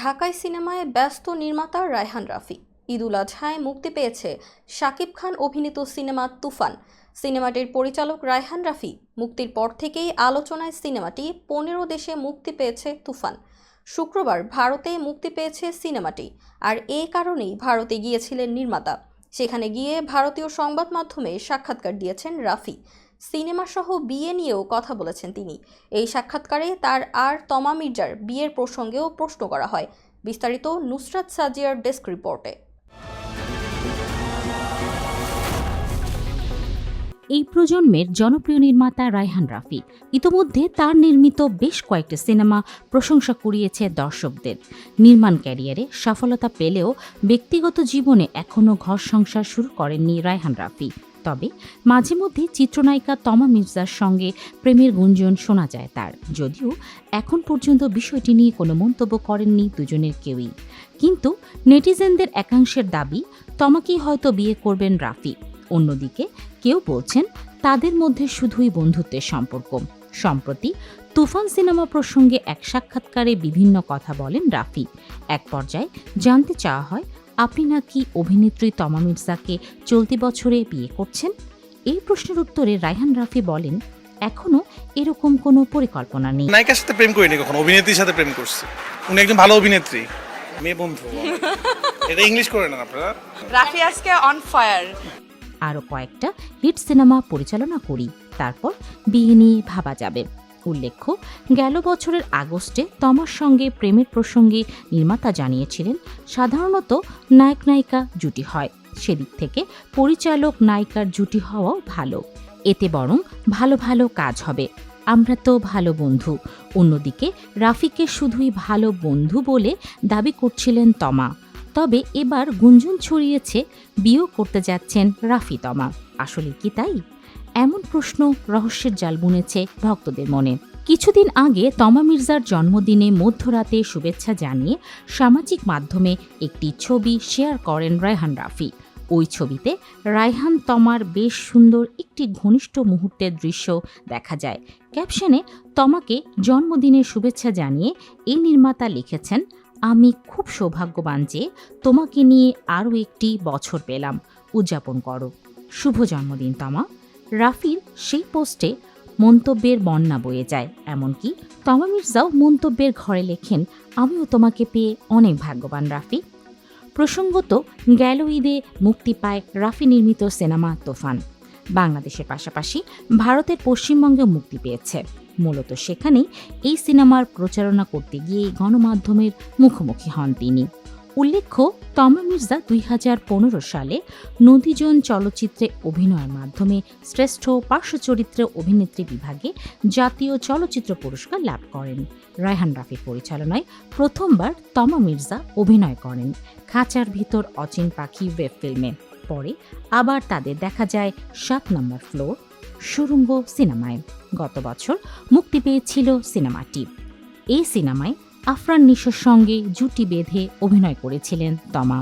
ঢাকাই সিনেমায় ব্যস্ত নির্মাতা রায়হান রাফি। ঈদুল আজহায় মুক্তি পেয়েছে শাকিব খান অভিনীত সিনেমা তুফান। সিনেমাটির পরিচালক রায়হান রাফি মুক্তির পর থেকেই আলোচনায় সিনেমাটি পনেরো দেশে মুক্তি পেয়েছে তুফান। শুক্রবার ভারতে মুক্তি পেয়েছে সিনেমাটি আর এ কারণেই ভারতে গিয়েছিলেন নির্মাতা। সেখানে গিয়ে ভারতীয় সংবাদ মাধ্যমে সাক্ষাৎকার দিয়েছেন রাফি। সিনেমা সহ বিয়ে নিয়েও কথা বলেছেন তিনি। এই সাক্ষাৎকারে তার আর তমা মির্জার বিয়ের প্রসঙ্গেও প্রশ্ন করা হয়। বিস্তারিত নুসরাত সাজিয়ার ডেস্ক রিপোর্টে। এই প্রজন্মের জনপ্রিয় নির্মাতা রায়হান রাফি ইতোমধ্যে তার নির্মিত বেশ কয়েকটি সিনেমা প্রশংসা কুড়িয়েছে দর্শকদের। নির্মাণ ক্যারিয়ারে সফলতা পেলেও ব্যক্তিগত জীবনে এখনও ঘর সংসার শুরু করেননি রায়হান রাফি। তবে মাঝে মধ্যে চিত্রনায়িকা তমা মির্জার সঙ্গে প্রেমের গুঞ্জন শোনা যায় তার। যদিও এখন পর্যন্ত বিষয়টি নিয়ে কোনো মন্তব্য করেননি দুজনের কেউই। কিন্তু নেটিজেনদের একাংশের দাবি, তমাকেই হয়তো বিয়ে করবেন রাফি। অন্যদিকে কেউ বলছেন, তাদের মধ্যে শুধুই বন্ধুত্বের সম্পর্ক। সম্প্রতি তুফান সিনেমা প্রসঙ্গে এক সাক্ষাৎকারে বিভিন্ন কথা বলেন রাফি। এক পর্যায়ে জানতে চাওয়া হয় আপনি নাকি অভিনেত্রী তমা মির্জাকে চলতি বছরে বিয়ে করছেন? এই প্রশ্নের উত্তরে রায়হান রাফি বলেন এখনও এরকম কোনো পরিকল্পনা নেই। নায়িকার সাথে প্রেম করিনি কখনো অভিনেত্রীর সাথে প্রেম করছি। উনি একজন ভালো অভিনেত্রী মেয়ে বন্ধু। এটা ইংলিশ করে নেন আপনারা। রাফি আজকে অন ফায়ার আরও কয়েকটা হিট সিনেমা পরিচালনা করি তারপর বিয়ে নিয়ে ভাবা যাবে। উল্লেখ্য, গেল বছরের আগস্টে তমার সঙ্গে প্রেমের প্রসঙ্গে নির্মাতা জানিয়েছিলেন, সাধারণত নায়ক নায়িকা জুটি হয়। সেদিক থেকে পরিচালক নায়িকার জুটি হওয়াও ভালো। এতে বরং ভালো ভালো কাজ হবে। আমরা তো ভালো বন্ধু। অন্যদিকে রাফিকে শুধুই ভালো বন্ধু বলে দাবি করছিলেন তমা। তবে এবার গুঞ্জন ছড়িয়েছে, বিয়েও করতে যাচ্ছেন রাফি তমা। আসলে কি তাই? এমন প্রশ্ন রহস্যের জাল বুনেছে ভক্তদের মনে। কিছুদিন আগে তমা মির্জার জন্মদিনে মধ্যরাতে শুভেচ্ছা জানিয়ে সামাজিক মাধ্যমে একটি ছবি শেয়ার করেন রায়হান রাফি। ওই ছবিতে রায়হান তমার বেশ সুন্দর একটি ঘনিষ্ঠ মুহূর্তের দৃশ্য দেখা যায়। ক্যাপশনে তমাকে জন্মদিনের শুভেচ্ছা জানিয়ে এই নির্মাতা লিখেছেন, আমি খুব সৌভাগ্যবান যে তোমাকে নিয়ে আরও একটি বছর পেলাম। উদযাপন করো। শুভ জন্মদিন তমা। রাফির সেই পোস্টে মন্তব্যের বন্যা বয়ে যায়। এমনকি তমা মির্জাও মন্তব্যের ঘরে লেখেন, আমিও তোমাকে পেয়ে অনেক ভাগ্যবান, রাফি। প্রসঙ্গত, গেল ঈদে মুক্তি পায় রাফি নির্মিত সিনেমা তোফান। বাংলাদেশের পাশাপাশি ভারতের পশ্চিমবঙ্গে মুক্তি পেয়েছে। মূলত সেখানেই এই সিনেমার প্রচারণা করতে গিয়ে গণমাধ্যমের মুখোমুখি হন তিনি। উল্লেখ্য, তমা মির্জা দুই হাজার পনেরো সালে নদীজন চলচ্চিত্রে অভিনয়ের মাধ্যমে শ্রেষ্ঠ পার্শ্ব চরিত্রে অভিনেত্রী বিভাগে জাতীয় চলচ্চিত্র পুরস্কার লাভ করেন। রায়হান রাফির পরিচালনায় প্রথমবার তমা মির্জা অভিনয় করেন। খাঁচার ভিতর অচিন পাখি ওয়েব ফিল্মে। পরে আবার তাদের দেখা যায় সাত নম্বর ফ্লোর সুরঙ্গ সিনেমায়। গত বছর মুক্তি পেয়েছিল সিনেমাটি। এই সিনেমায় আফরান নিশোর সঙ্গে জুটি বেঁধে অভিনয় করেছিলেন তমা।